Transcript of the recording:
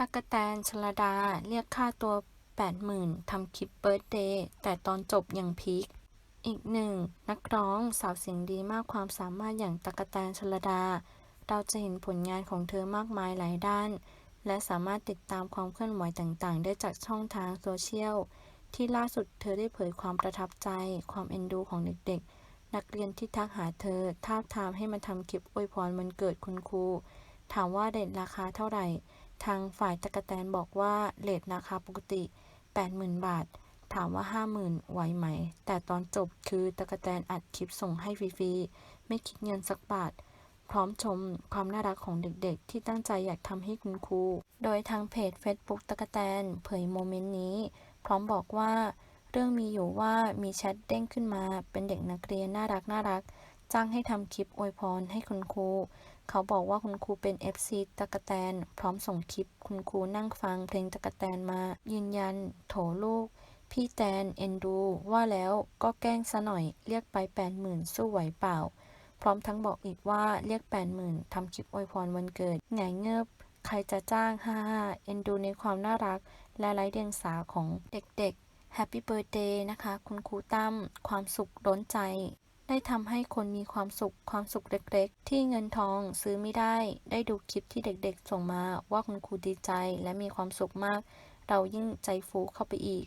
ตั๊กแตนชลดาเรียกค่าตัว 80,000ทำคลิปเบิร์ธเดย์แต่ตอนจบยังพีคอีกหนึ่งนักร้องสาวเสียงดีมากความสามารถอย่างตั๊กแตนชลดา เราจะเห็นผลงานของเธอมากมายหลายด้าน และสามารถติดตามความเคลื่อนไหวต่างๆ ได้จากช่องทางโซเชียล ที่ล่าสุดเธอได้เผยความประทับใจ ความเอ็นดูของเด็กๆ นักเรียนที่ทักหาเธอท้าบทามให้มาทำคลิปอวยพรวันเกิดคุณครู ถามว่าเรทราคาเท่าไหร่ ทางฝ่ายตะกะแตนบอกว่าเรทราคาปกติ 80,000 บาท ถามว่า 50,000ไหวไหม แต่ตอนจบคือตะกะแตนอัดคลิปส่งให้ฟรีๆ ไม่คิดเงินสักบาท พร้อมชมความน่ารักของเด็กๆ ที่ตั้งใจอยากทำให้คุณครู โดยทางเพจ Facebook ตะกะแตนเผยโมเมนต์นี้ พร้อมบอกว่า เรื่องมีอยู่ว่ามีแชทเด้งขึ้นมา เป็นเด็กนักเรียนน่ารักน่ารักจ้างให้ทำคลิปอวยพรให้คุณครู เขาบอกว่าคุณครูเป็น FC ตะกะแตน พร้อมส่งคลิป คุณครูนั่งฟังเพลงตะกะแตนมา ยืนยัน โถลูก พี่แตนเอ็นดู ว่าแล้วก็แกล้งซะหน่อย เรียกไป80,000สู้ไหวเปล่า พร้อมทั้งบอกอีกว่าเรียก80,000ทำคลิปอวยพรวันเกิดไงเงิบใครจะจ้างฮ่าฮ่าเอ็นดูในความน่ารัก และไร้เดียงสาของเด็กๆแฮปปี้เบิร์เดย์นะคะ คุณครูตั้มความสุขล้นใจ ได้ทำให้คนมีความสุขความสุขเล็กๆ ที่เงินทองซื้อไม่ได้ ได้ดูคลิปที่เด็กๆ ส่งมาว่าคุณครูดีใจและมีความสุขมาก เรายิ่งใจฟูเข้าไปอีก